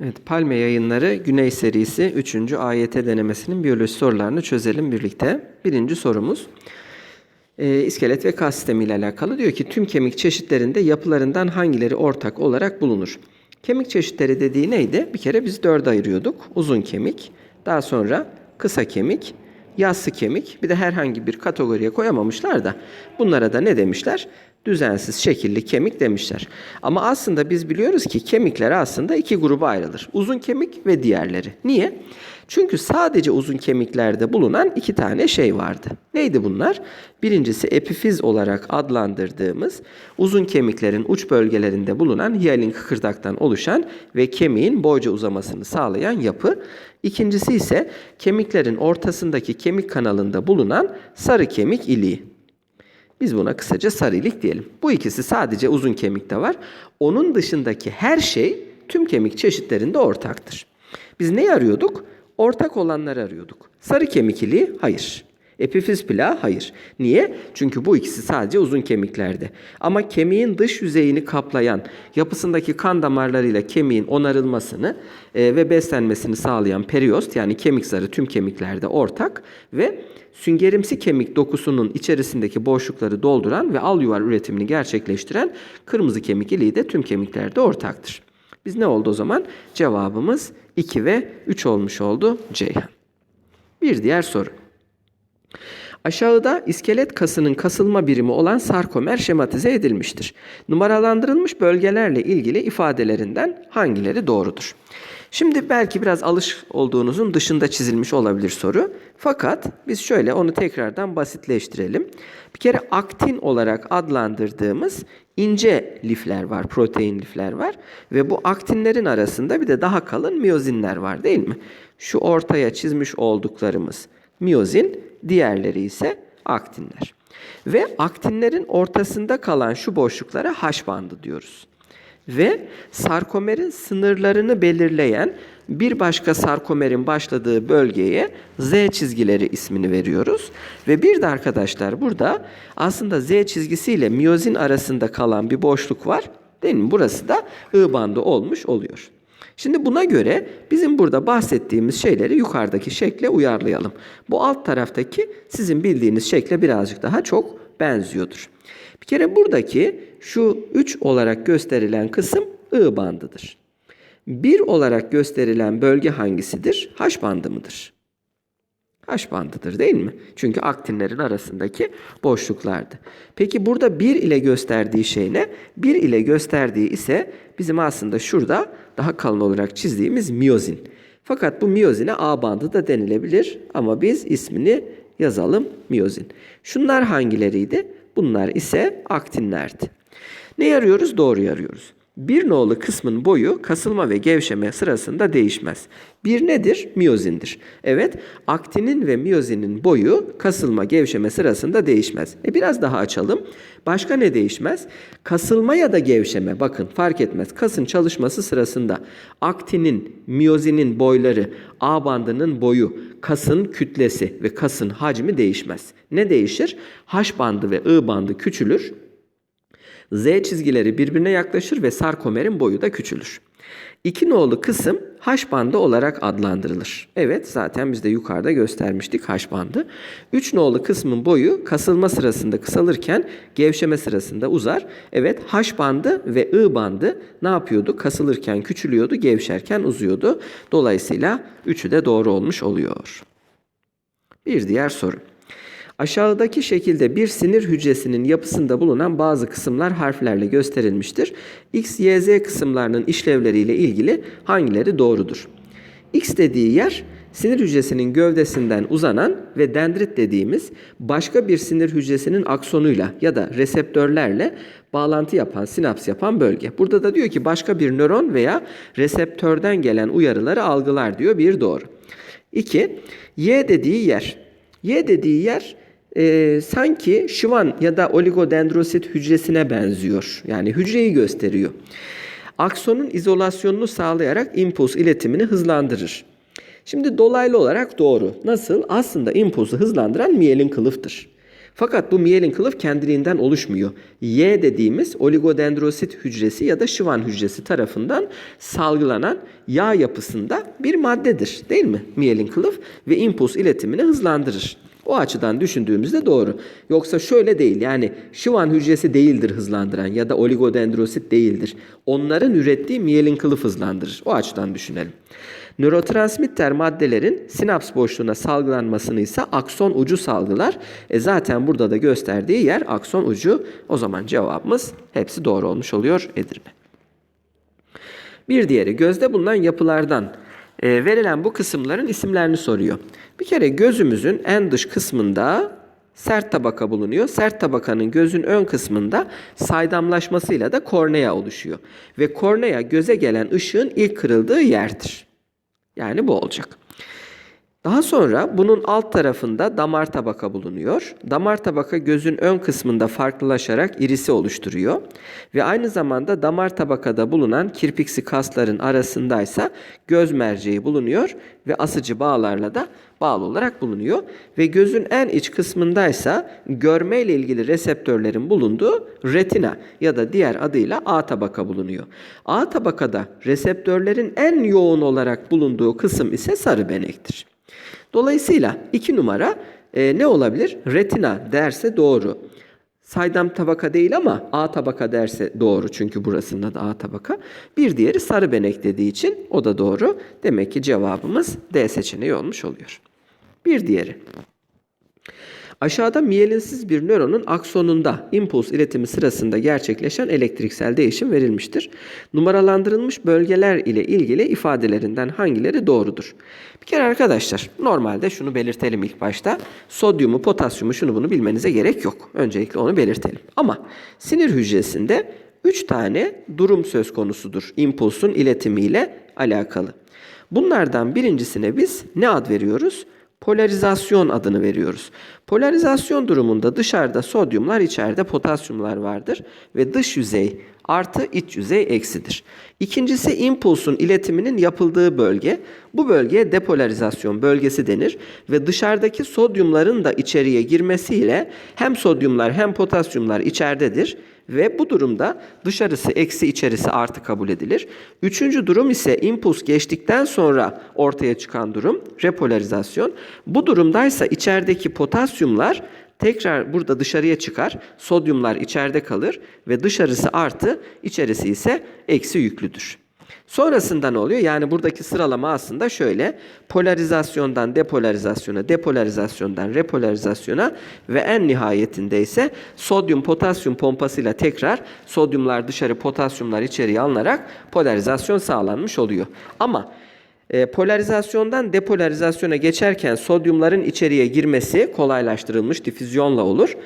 Evet, Palme Yayınları Güney serisi 3. AYT denemesinin biyoloji sorularını çözelim birlikte. Birinci sorumuz. Ee, iskelet ve kas sistemi ile alakalı diyor ki tüm kemik çeşitlerinde yapılarından hangileri ortak olarak bulunur? Kemik çeşitleri dediği neydi? Bir kere biz dörde ayırıyorduk. Uzun kemik, daha sonra kısa kemik, yassı kemik, bir de herhangi bir kategoriye koyamamışlar da bunlara da ne demişler? Düzensiz şekilli kemik demişler. Ama aslında biz biliyoruz ki kemikler aslında iki gruba ayrılır. Uzun kemik ve diğerleri. Niye? Çünkü sadece uzun kemiklerde bulunan iki tane şey vardı. Neydi bunlar? Birincisi epifiz olarak adlandırdığımız uzun kemiklerin uç bölgelerinde bulunan hiyalin kıkırdaktan oluşan ve kemiğin boyca uzamasını sağlayan yapı. İkincisi ise kemiklerin ortasındaki kemik kanalında bulunan sarı kemik iliği. Biz buna kısaca sarılik diyelim. Bu ikisi sadece uzun kemikte var. Onun dışındaki her şey tüm kemik çeşitlerinde ortaktır. Biz ne arıyorduk? Ortak olanları arıyorduk. Sarı kemik iliği hayır. Epifiz plağı hayır. Niye? Çünkü bu ikisi sadece uzun kemiklerde. Ama kemiğin dış yüzeyini kaplayan, yapısındaki kan damarlarıyla kemiğin onarılmasını e, ve beslenmesini sağlayan periost yani kemik zarı tüm kemiklerde ortak ve süngerimsi kemik dokusunun içerisindeki boşlukları dolduran ve al yuvar üretimini gerçekleştiren kırmızı kemik iliği de tüm kemiklerde ortaktır. Biz ne oldu o zaman? Cevabımız 2 ve 3 olmuş oldu Ceyhan. Bir diğer soru. Aşağıda iskelet kasının kasılma birimi olan sarkomer şematize edilmiştir. Numaralandırılmış bölgelerle ilgili ifadelerinden hangileri doğrudur? Şimdi belki biraz alış olduğunuzun dışında çizilmiş olabilir soru. Fakat biz şöyle onu tekrardan basitleştirelim. Bir kere aktin olarak adlandırdığımız ince lifler var, protein lifler var ve bu aktinlerin arasında bir de daha kalın miyozinler var değil mi? Şu ortaya çizmiş olduklarımız miyozin, diğerleri ise aktinler. Ve aktinlerin ortasında kalan şu boşluklara H bandı diyoruz. Ve sarkomerin sınırlarını belirleyen bir başka sarkomerin başladığı bölgeye Z çizgileri ismini veriyoruz. Ve bir de arkadaşlar burada aslında Z çizgisiyle miyozin arasında kalan bir boşluk var. Değil mi? Burası da I bandı olmuş oluyor. Şimdi buna göre bizim burada bahsettiğimiz şeyleri yukarıdaki şekle uyarlayalım. Bu alt taraftaki sizin bildiğiniz şekle birazcık daha çok benziyordur. Bir kere buradaki şu 3 olarak gösterilen kısım I bandıdır. 1 olarak gösterilen bölge hangisidir? H bandı mıdır? H bandıdır değil mi? Çünkü aktinlerin arasındaki boşluklardı. Peki burada 1 ile gösterdiği şey ne? 1 ile gösterdiği ise bizim aslında şurada daha kalın olarak çizdiğimiz miyozin. Fakat bu miyozine A bandı da denilebilir ama biz ismini yazalım miyozin. Şunlar hangileriydi? Bunlar ise aktinlerdi. Ne arıyoruz? Doğruyu arıyoruz. Bir nolu kısmın boyu kasılma ve gevşeme sırasında değişmez. Bir nedir? Miyozindir. Evet, aktinin ve miyozinin boyu kasılma, gevşeme sırasında değişmez. E biraz daha açalım. Başka ne değişmez? Kasılma ya da gevşeme, bakın fark etmez. Kasın çalışması sırasında aktinin, miyozinin boyları, A bandının boyu, kasın kütlesi ve kasın hacmi değişmez. Ne değişir? H bandı ve I bandı küçülür. Z çizgileri birbirine yaklaşır ve sarkomerin boyu da küçülür. İki nolu kısım H bandı olarak adlandırılır. Evet zaten biz de yukarıda göstermiştik H bandı. Üç nolu kısmın boyu kasılma sırasında kısalırken gevşeme sırasında uzar. Evet H bandı ve I bandı ne yapıyordu? Kasılırken küçülüyordu, gevşerken uzuyordu. Dolayısıyla üçü de doğru olmuş oluyor. Bir diğer soru. Aşağıdaki şekilde bir sinir hücresinin yapısında bulunan bazı kısımlar harflerle gösterilmiştir. X, Y, Z kısımlarının işlevleriyle ilgili hangileri doğrudur? X dediği yer sinir hücresinin gövdesinden uzanan ve dendrit dediğimiz başka bir sinir hücresinin aksonuyla ya da reseptörlerle bağlantı yapan, sinaps yapan bölge. Burada da diyor ki başka bir nöron veya reseptörden gelen uyarıları algılar diyor bir doğru. 2. Y dediği yer. Y dediği yer e, sanki şıvan ya da oligodendrosit hücresine benziyor. Yani hücreyi gösteriyor. Aksonun izolasyonunu sağlayarak impuls iletimini hızlandırır. Şimdi dolaylı olarak doğru. Nasıl? Aslında impulsu hızlandıran miyelin kılıftır. Fakat bu miyelin kılıf kendiliğinden oluşmuyor. Y dediğimiz oligodendrosit hücresi ya da şıvan hücresi tarafından salgılanan yağ yapısında bir maddedir değil mi? Miyelin kılıf ve impuls iletimini hızlandırır. O açıdan düşündüğümüzde doğru. Yoksa şöyle değil yani şıvan hücresi değildir hızlandıran ya da oligodendrosit değildir. Onların ürettiği miyelin kılıf hızlandırır. O açıdan düşünelim. Nörotransmitter maddelerin sinaps boşluğuna salgılanmasını ise akson ucu salgılar. E zaten burada da gösterdiği yer akson ucu. O zaman cevabımız hepsi doğru olmuş oluyor Edirne. Bir diğeri gözde bulunan yapılardan e, verilen bu kısımların isimlerini soruyor. Bir kere gözümüzün en dış kısmında sert tabaka bulunuyor. Sert tabakanın gözün ön kısmında saydamlaşmasıyla da kornea oluşuyor. Ve kornea göze gelen ışığın ilk kırıldığı yerdir. Yani bu olacak. Daha sonra bunun alt tarafında damar tabaka bulunuyor. Damar tabaka gözün ön kısmında farklılaşarak irisi oluşturuyor. Ve aynı zamanda damar tabakada bulunan kirpiksi kasların arasındaysa göz merceği bulunuyor ve asıcı bağlarla da bağlı olarak bulunuyor. Ve gözün en iç kısmındaysa görme ile ilgili reseptörlerin bulunduğu retina ya da diğer adıyla A tabaka bulunuyor. A tabakada reseptörlerin en yoğun olarak bulunduğu kısım ise sarı benektir. Dolayısıyla iki numara e, ne olabilir? Retina derse doğru. Saydam tabaka değil ama A tabaka derse doğru. Çünkü burasında da A tabaka. Bir diğeri sarı benek dediği için o da doğru. Demek ki cevabımız D seçeneği olmuş oluyor. Bir diğeri. Aşağıda miyelinsiz bir nöronun aksonunda impuls iletimi sırasında gerçekleşen elektriksel değişim verilmiştir. Numaralandırılmış bölgeler ile ilgili ifadelerinden hangileri doğrudur? Bir kere arkadaşlar normalde şunu belirtelim ilk başta. Sodyumu, potasyumu şunu bunu bilmenize gerek yok. Öncelikle onu belirtelim. Ama sinir hücresinde 3 tane durum söz konusudur impulsun iletimiyle alakalı. Bunlardan birincisine biz ne ad veriyoruz? Polarizasyon adını veriyoruz. Polarizasyon durumunda dışarıda sodyumlar, içeride potasyumlar vardır ve dış yüzey artı iç yüzey eksidir. İkincisi impulsun iletiminin yapıldığı bölge. Bu bölgeye depolarizasyon bölgesi denir ve dışarıdaki sodyumların da içeriye girmesiyle hem sodyumlar hem potasyumlar içeridedir ve bu durumda dışarısı eksi içerisi artı kabul edilir. Üçüncü durum ise impuls geçtikten sonra ortaya çıkan durum repolarizasyon. Bu durumdaysa içerideki potasyumlar tekrar burada dışarıya çıkar. Sodyumlar içeride kalır ve dışarısı artı, içerisi ise eksi yüklüdür. Sonrasında ne oluyor? Yani buradaki sıralama aslında şöyle. Polarizasyondan depolarizasyona, depolarizasyondan repolarizasyona ve en nihayetinde ise sodyum potasyum pompasıyla tekrar sodyumlar dışarı, potasyumlar içeriye alınarak polarizasyon sağlanmış oluyor. Ama e, polarizasyondan depolarizasyona geçerken sodyumların içeriye girmesi kolaylaştırılmış difüzyonla olur.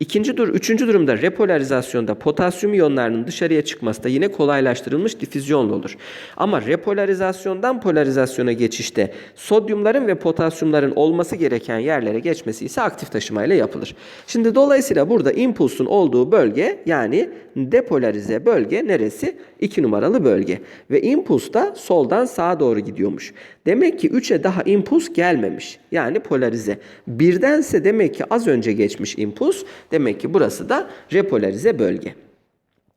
İkinci dur, üçüncü durumda repolarizasyonda potasyum iyonlarının dışarıya çıkması da yine kolaylaştırılmış difüzyonla olur. Ama repolarizasyondan polarizasyona geçişte sodyumların ve potasyumların olması gereken yerlere geçmesi ise aktif taşımayla yapılır. Şimdi dolayısıyla burada impulsun olduğu bölge yani depolarize bölge neresi? 2 numaralı bölge. Ve impuls da soldan sağa doğru gidiyormuş. Demek ki 3'e daha impuls gelmemiş. Yani polarize. Birdense demek ki az önce geçmiş impuls. Demek ki burası da repolarize bölge.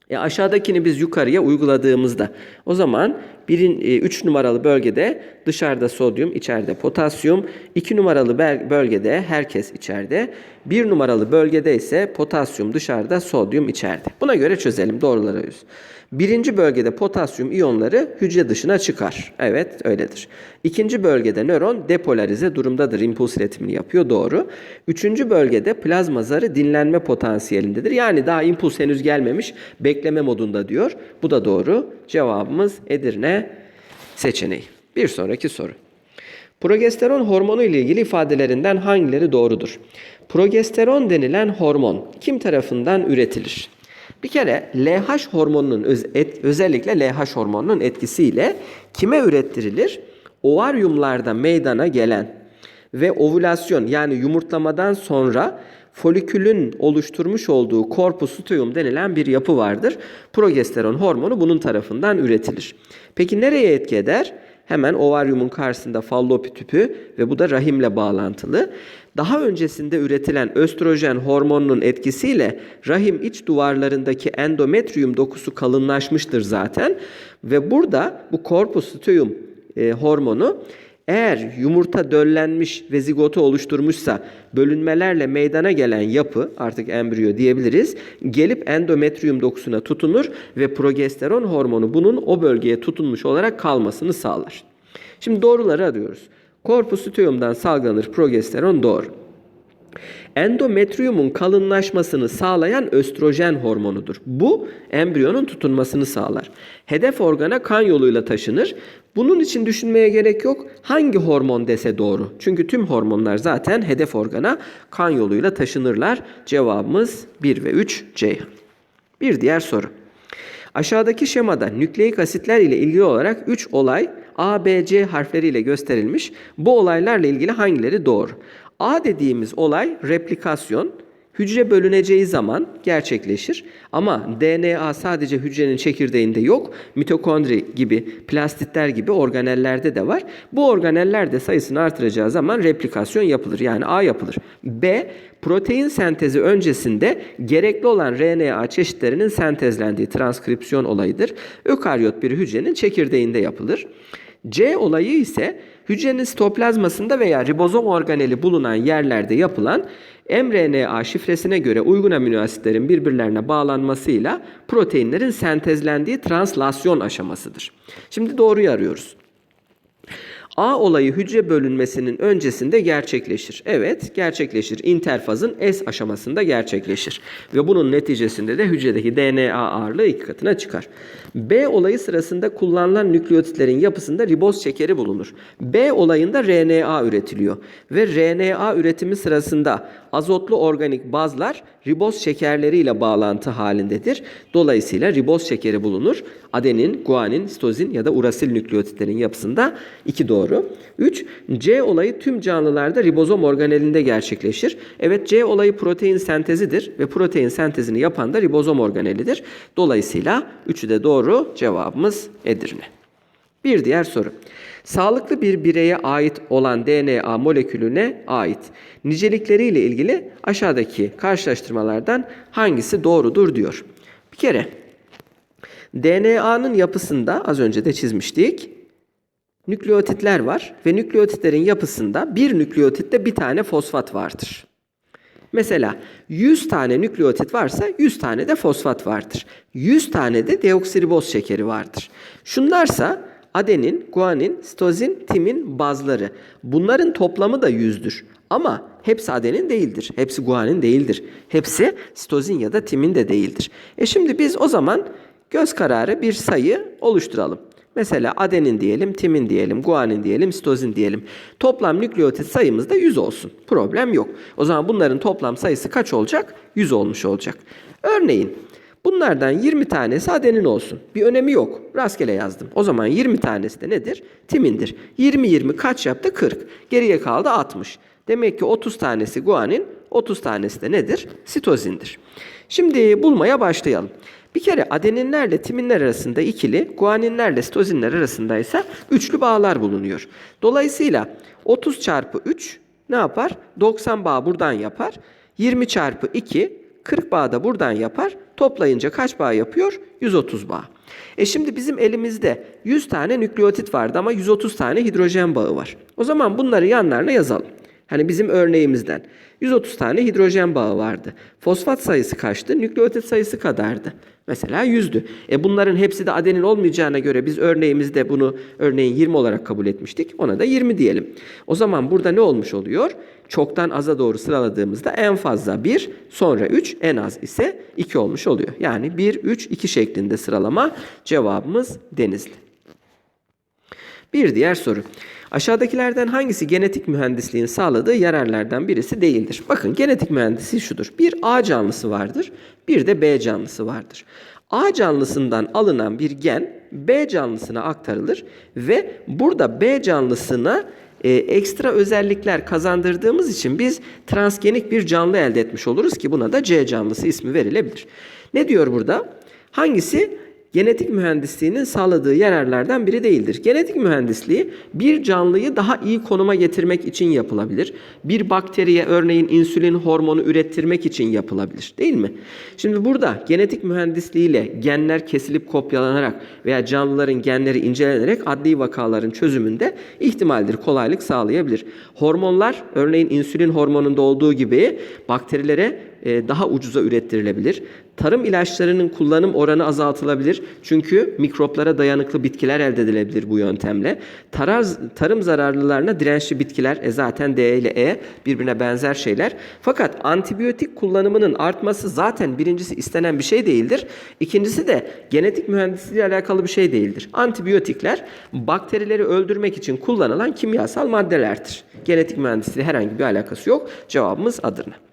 E aşağıdakini biz yukarıya uyguladığımızda o zaman 3 numaralı bölgede dışarıda sodyum, içeride potasyum. 2 numaralı bölgede herkes içeride. 1 numaralı bölgede ise potasyum dışarıda, sodyum içeride. Buna göre çözelim doğrulara yüz. Birinci bölgede potasyum iyonları hücre dışına çıkar. Evet öyledir. İkinci bölgede nöron depolarize durumdadır. İmpuls iletimini yapıyor. Doğru. Üçüncü bölgede plazma zarı dinlenme potansiyelindedir. Yani daha impuls henüz gelmemiş. Bekleme modunda diyor. Bu da doğru. Cevabımız Edirne seçeneği. Bir sonraki soru. Progesteron hormonu ile ilgili ifadelerinden hangileri doğrudur? Progesteron denilen hormon kim tarafından üretilir? Bir kere LH hormonunun öz, et, özellikle LH hormonunun etkisiyle kime ürettirilir? Ovaryumlarda meydana gelen ve ovülasyon yani yumurtlamadan sonra folikülün oluşturmuş olduğu korpus luteum denilen bir yapı vardır. Progesteron hormonu bunun tarafından üretilir. Peki nereye etki eder? Hemen ovaryumun karşısında fallopi tüpü ve bu da rahimle bağlantılı. Daha öncesinde üretilen östrojen hormonunun etkisiyle rahim iç duvarlarındaki endometrium dokusu kalınlaşmıştır zaten ve burada bu corpus luteum e, hormonu eğer yumurta döllenmiş ve zigotu oluşturmuşsa bölünmelerle meydana gelen yapı artık embriyo diyebiliriz. Gelip endometrium dokusuna tutunur ve progesteron hormonu bunun o bölgeye tutunmuş olarak kalmasını sağlar. Şimdi doğruları arıyoruz. Korpus luteum'dan salgılanır progesteron doğru. Endometriumun kalınlaşmasını sağlayan östrojen hormonudur. Bu embriyonun tutunmasını sağlar. Hedef organa kan yoluyla taşınır. Bunun için düşünmeye gerek yok. Hangi hormon dese doğru. Çünkü tüm hormonlar zaten hedef organa kan yoluyla taşınırlar. Cevabımız 1 ve 3 Ceyhan. Bir diğer soru. Aşağıdaki şemada nükleik asitler ile ilgili olarak 3 olay A, B, C harfleriyle gösterilmiş. Bu olaylarla ilgili hangileri doğru? A dediğimiz olay replikasyon. Hücre bölüneceği zaman gerçekleşir. Ama DNA sadece hücrenin çekirdeğinde yok. Mitokondri gibi, plastitler gibi organellerde de var. Bu organeller de sayısını artıracağı zaman replikasyon yapılır. Yani A yapılır. B, protein sentezi öncesinde gerekli olan RNA çeşitlerinin sentezlendiği transkripsiyon olayıdır. Ökaryot bir hücrenin çekirdeğinde yapılır. C olayı ise hücrenin sitoplazmasında veya ribozom organeli bulunan yerlerde yapılan mRNA şifresine göre uygun amino asitlerin birbirlerine bağlanmasıyla proteinlerin sentezlendiği translasyon aşamasıdır. Şimdi doğruyu arıyoruz. A olayı hücre bölünmesinin öncesinde gerçekleşir. Evet, gerçekleşir. İnterfazın S aşamasında gerçekleşir. Ve bunun neticesinde de hücredeki DNA ağırlığı iki katına çıkar. B olayı sırasında kullanılan nükleotitlerin yapısında riboz şekeri bulunur. B olayında RNA üretiliyor. Ve RNA üretimi sırasında azotlu organik bazlar riboz şekerleriyle bağlantı halindedir. Dolayısıyla riboz şekeri bulunur. Adenin, guanin, sitozin ya da urasil nükleotitlerin yapısında iki doğru. 3. C olayı tüm canlılarda ribozom organelinde gerçekleşir. Evet C olayı protein sentezidir ve protein sentezini yapan da ribozom organelidir. Dolayısıyla üçü de doğru cevabımız Edirne. Bir diğer soru. Sağlıklı bir bireye ait olan DNA molekülüne ait nicelikleriyle ilgili aşağıdaki karşılaştırmalardan hangisi doğrudur diyor. Bir kere DNA'nın yapısında az önce de çizmiştik. Nükleotitler var ve nükleotitlerin yapısında bir nükleotitte bir tane fosfat vardır. Mesela 100 tane nükleotit varsa 100 tane de fosfat vardır. 100 tane de deoksiriboz şekeri vardır. Şunlarsa adenin, guanin, sitozin, timin bazları. Bunların toplamı da 100'dür. Ama hepsi adenin değildir. Hepsi guanin değildir. Hepsi sitozin ya da timin de değildir. E şimdi biz o zaman göz kararı bir sayı oluşturalım. Mesela adenin diyelim, timin diyelim, guanin diyelim, sitozin diyelim. Toplam nükleotit sayımız da 100 olsun. Problem yok. O zaman bunların toplam sayısı kaç olacak? 100 olmuş olacak. Örneğin bunlardan 20 tanesi adenin olsun. Bir önemi yok. Rastgele yazdım. O zaman 20 tanesi de nedir? Timindir. 20-20 kaç yaptı? 40. Geriye kaldı 60. Demek ki 30 tanesi guanin, 30 tanesi de nedir? Sitozindir. Şimdi bulmaya başlayalım. Bir kere adeninlerle timinler arasında ikili, guaninlerle sitozinler arasında ise üçlü bağlar bulunuyor. Dolayısıyla 30 çarpı 3 ne yapar? 90 bağ buradan yapar. 20 çarpı 2 40 bağ da buradan yapar. Toplayınca kaç bağ yapıyor? 130 bağ. E şimdi bizim elimizde 100 tane nükleotit vardı ama 130 tane hidrojen bağı var. O zaman bunları yanlarına yazalım. Hani bizim örneğimizden 130 tane hidrojen bağı vardı. Fosfat sayısı kaçtı? Nükleotit sayısı kadardı. Mesela 100'dü. E bunların hepsi de adenin olmayacağına göre biz örneğimizde bunu örneğin 20 olarak kabul etmiştik. Ona da 20 diyelim. O zaman burada ne olmuş oluyor? Çoktan aza doğru sıraladığımızda en fazla 1, sonra 3, en az ise 2 olmuş oluyor. Yani 1, 3, 2 şeklinde sıralama cevabımız Denizli. Bir diğer soru. Aşağıdakilerden hangisi genetik mühendisliğin sağladığı yararlardan birisi değildir? Bakın genetik mühendisliği şudur. Bir A canlısı vardır, bir de B canlısı vardır. A canlısından alınan bir gen B canlısına aktarılır ve burada B canlısına e, ekstra özellikler kazandırdığımız için biz transgenik bir canlı elde etmiş oluruz ki buna da C canlısı ismi verilebilir. Ne diyor burada? Hangisi genetik mühendisliğinin sağladığı yararlardan biri değildir. Genetik mühendisliği bir canlıyı daha iyi konuma getirmek için yapılabilir. Bir bakteriye örneğin insülin hormonu ürettirmek için yapılabilir. Değil mi? Şimdi burada genetik mühendisliğiyle genler kesilip kopyalanarak veya canlıların genleri incelenerek adli vakaların çözümünde ihtimaldir, kolaylık sağlayabilir. Hormonlar örneğin insülin hormonunda olduğu gibi bakterilere daha ucuza ürettirilebilir. Tarım ilaçlarının kullanım oranı azaltılabilir. Çünkü mikroplara dayanıklı bitkiler elde edilebilir bu yöntemle. Taraz, tarım zararlılarına dirençli bitkiler e zaten D ile E birbirine benzer şeyler. Fakat antibiyotik kullanımının artması zaten birincisi istenen bir şey değildir. İkincisi de genetik mühendisliği alakalı bir şey değildir. Antibiyotikler bakterileri öldürmek için kullanılan kimyasal maddelerdir. Genetik mühendisliği herhangi bir alakası yok. Cevabımız Adana.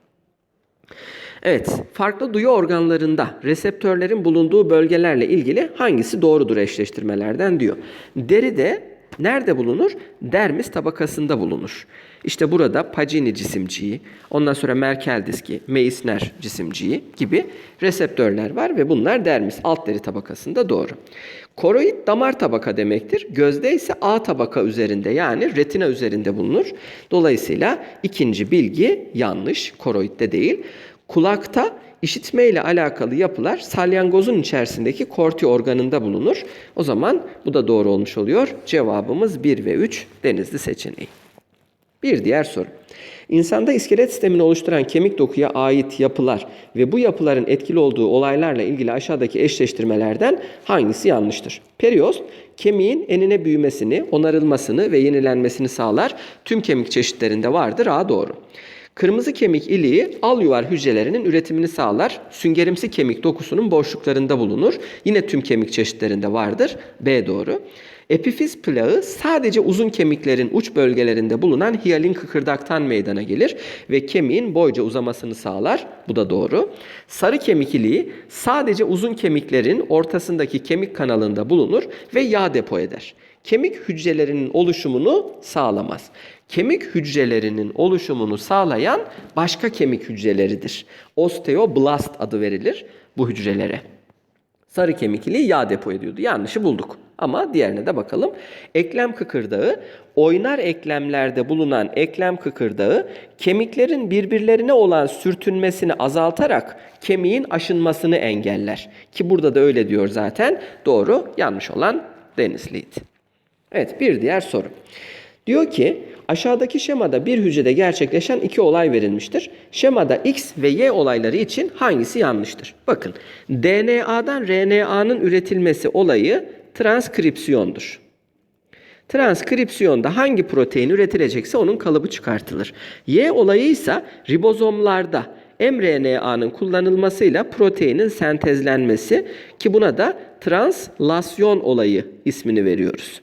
Evet, farklı duyu organlarında reseptörlerin bulunduğu bölgelerle ilgili hangisi doğrudur eşleştirmelerden diyor. Deride nerede bulunur? Dermis tabakasında bulunur. İşte burada Pacini cisimciği, ondan sonra Merkel diski, Meissner cisimciği gibi reseptörler var ve bunlar dermis alt deri tabakasında doğru. Koroid damar tabaka demektir. Gözde ise A tabaka üzerinde yani retina üzerinde bulunur. Dolayısıyla ikinci bilgi yanlış. Koroidde değil. Kulakta işitme ile alakalı yapılar salyangozun içerisindeki korti organında bulunur. O zaman bu da doğru olmuş oluyor. Cevabımız 1 ve 3 denizli seçeneği. Bir diğer soru. İnsanda iskelet sistemini oluşturan kemik dokuya ait yapılar ve bu yapıların etkili olduğu olaylarla ilgili aşağıdaki eşleştirmelerden hangisi yanlıştır? Periost, kemiğin enine büyümesini, onarılmasını ve yenilenmesini sağlar. Tüm kemik çeşitlerinde vardır. A doğru. Kırmızı kemik iliği al yuvar hücrelerinin üretimini sağlar. Süngerimsi kemik dokusunun boşluklarında bulunur. Yine tüm kemik çeşitlerinde vardır. B doğru. Epifiz plağı sadece uzun kemiklerin uç bölgelerinde bulunan hiyalin kıkırdaktan meydana gelir ve kemiğin boyca uzamasını sağlar. Bu da doğru. Sarı kemik iliği sadece uzun kemiklerin ortasındaki kemik kanalında bulunur ve yağ depo eder. Kemik hücrelerinin oluşumunu sağlamaz. Kemik hücrelerinin oluşumunu sağlayan başka kemik hücreleridir. Osteoblast adı verilir bu hücrelere. Sarı kemik iliği yağ depo ediyordu. Yanlışı bulduk. Ama diğerine de bakalım. Eklem kıkırdağı, oynar eklemlerde bulunan eklem kıkırdağı kemiklerin birbirlerine olan sürtünmesini azaltarak kemiğin aşınmasını engeller. Ki burada da öyle diyor zaten. Doğru, yanlış olan Denizli'ydi. Evet, bir diğer soru. Diyor ki aşağıdaki şemada bir hücrede gerçekleşen iki olay verilmiştir. Şemada X ve Y olayları için hangisi yanlıştır? Bakın DNA'dan RNA'nın üretilmesi olayı transkripsiyondur. Transkripsiyonda hangi protein üretilecekse onun kalıbı çıkartılır. Y olayı ise ribozomlarda mRNA'nın kullanılmasıyla proteinin sentezlenmesi ki buna da translasyon olayı ismini veriyoruz.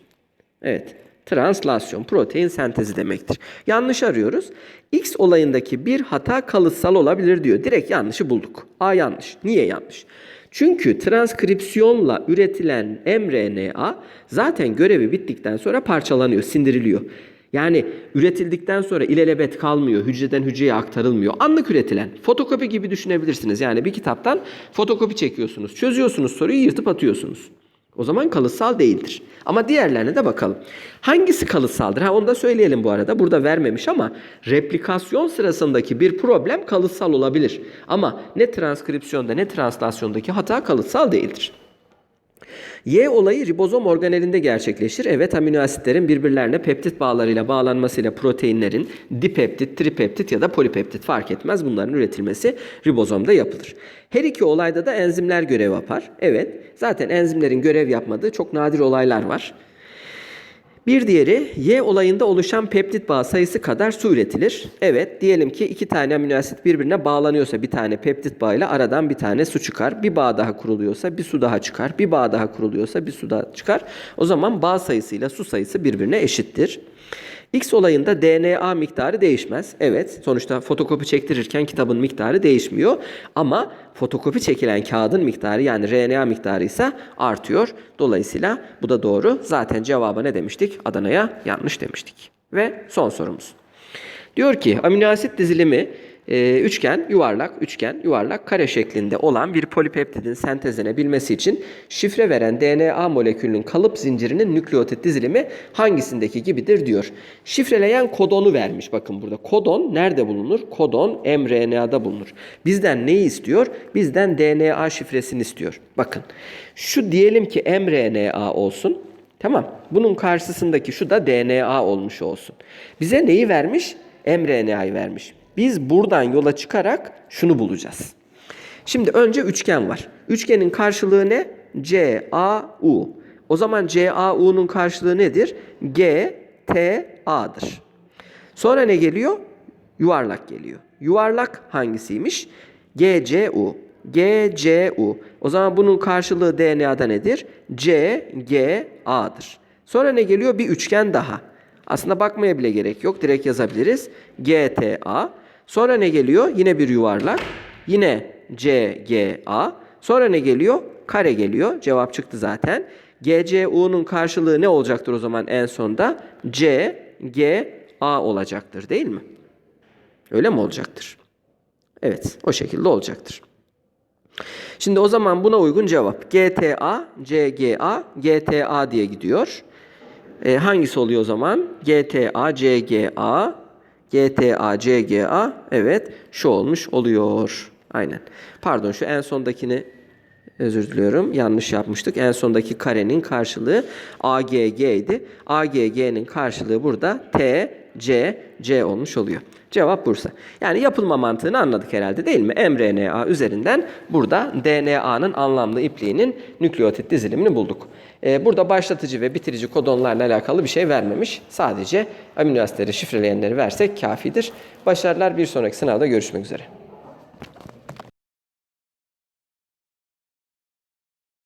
Evet. Translasyon, protein sentezi demektir. Yanlış arıyoruz. X olayındaki bir hata kalıtsal olabilir diyor. Direkt yanlışı bulduk. A yanlış. Niye yanlış? Çünkü transkripsiyonla üretilen mRNA zaten görevi bittikten sonra parçalanıyor, sindiriliyor. Yani üretildikten sonra ilelebet kalmıyor, hücreden hücreye aktarılmıyor. Anlık üretilen, fotokopi gibi düşünebilirsiniz. Yani bir kitaptan fotokopi çekiyorsunuz, çözüyorsunuz soruyu, yırtıp atıyorsunuz. O zaman kalıtsal değildir. Ama diğerlerine de bakalım. Hangisi kalıtsaldır? Ha onu da söyleyelim bu arada. Burada vermemiş ama replikasyon sırasındaki bir problem kalıtsal olabilir. Ama ne transkripsiyonda ne translasyondaki hata kalıtsal değildir. Y olayı ribozom organelinde gerçekleşir. Evet amino asitlerin birbirlerine peptit bağlarıyla bağlanmasıyla proteinlerin dipeptit, tripeptit ya da polipeptit fark etmez bunların üretilmesi ribozomda yapılır. Her iki olayda da enzimler görev yapar. Evet zaten enzimlerin görev yapmadığı çok nadir olaylar var. Bir diğeri Y olayında oluşan peptit bağı sayısı kadar su üretilir. Evet diyelim ki iki tane amino asit birbirine bağlanıyorsa bir tane peptit bağıyla aradan bir tane su çıkar. Bir bağ daha kuruluyorsa bir su daha çıkar. Bir bağ daha kuruluyorsa bir su daha çıkar. O zaman bağ sayısıyla su sayısı birbirine eşittir. X olayında DNA miktarı değişmez. Evet, sonuçta fotokopi çektirirken kitabın miktarı değişmiyor. Ama fotokopi çekilen kağıdın miktarı yani RNA miktarı ise artıyor. Dolayısıyla bu da doğru. Zaten cevaba ne demiştik? Adana'ya yanlış demiştik. Ve son sorumuz. Diyor ki amino asit dizilimi Ee, üçgen, yuvarlak, üçgen, yuvarlak, kare şeklinde olan bir polipeptidin sentezlenebilmesi için şifre veren DNA molekülünün kalıp zincirinin nükleotit dizilimi hangisindeki gibidir diyor. Şifreleyen kodonu vermiş bakın burada. Kodon nerede bulunur? Kodon mRNA'da bulunur. Bizden neyi istiyor? Bizden DNA şifresini istiyor. Bakın şu diyelim ki mRNA olsun. Tamam. Bunun karşısındaki şu da DNA olmuş olsun. Bize neyi vermiş? mRNA'yı vermiş. Biz buradan yola çıkarak şunu bulacağız. Şimdi önce üçgen var. Üçgenin karşılığı ne? CAU. O zaman CAU'nun karşılığı nedir? GTA'dır. Sonra ne geliyor? Yuvarlak geliyor. Yuvarlak hangisiymiş? GCU. GCU. O zaman bunun karşılığı DNA'da nedir? CGA'dır. Sonra ne geliyor? Bir üçgen daha. Aslında bakmaya bile gerek yok. Direkt yazabiliriz. GTA. Sonra ne geliyor? Yine bir yuvarlak. Yine CGA. Sonra ne geliyor? Kare geliyor. Cevap çıktı zaten. GCU'nun karşılığı ne olacaktır o zaman en sonda? CGA olacaktır değil mi? Öyle mi olacaktır? Evet, o şekilde olacaktır. Şimdi o zaman buna uygun cevap GTA, CGA, GTA diye gidiyor. E, hangisi oluyor o zaman? GTA, CGA, GTA, CGA. Evet, şu olmuş oluyor. Aynen. Pardon şu en sondakini özür diliyorum. Yanlış yapmıştık. En sondaki karenin karşılığı AGG idi. AGG'nin karşılığı burada T, C, C olmuş oluyor. Cevap Bursa. Yani yapılma mantığını anladık herhalde değil mi? mRNA üzerinden burada DNA'nın anlamlı ipliğinin nükleotit dizilimini bulduk. Ee, burada başlatıcı ve bitirici kodonlarla alakalı bir şey vermemiş. Sadece amino asitleri şifreleyenleri versek kafidir. Başarılar bir sonraki sınavda görüşmek üzere.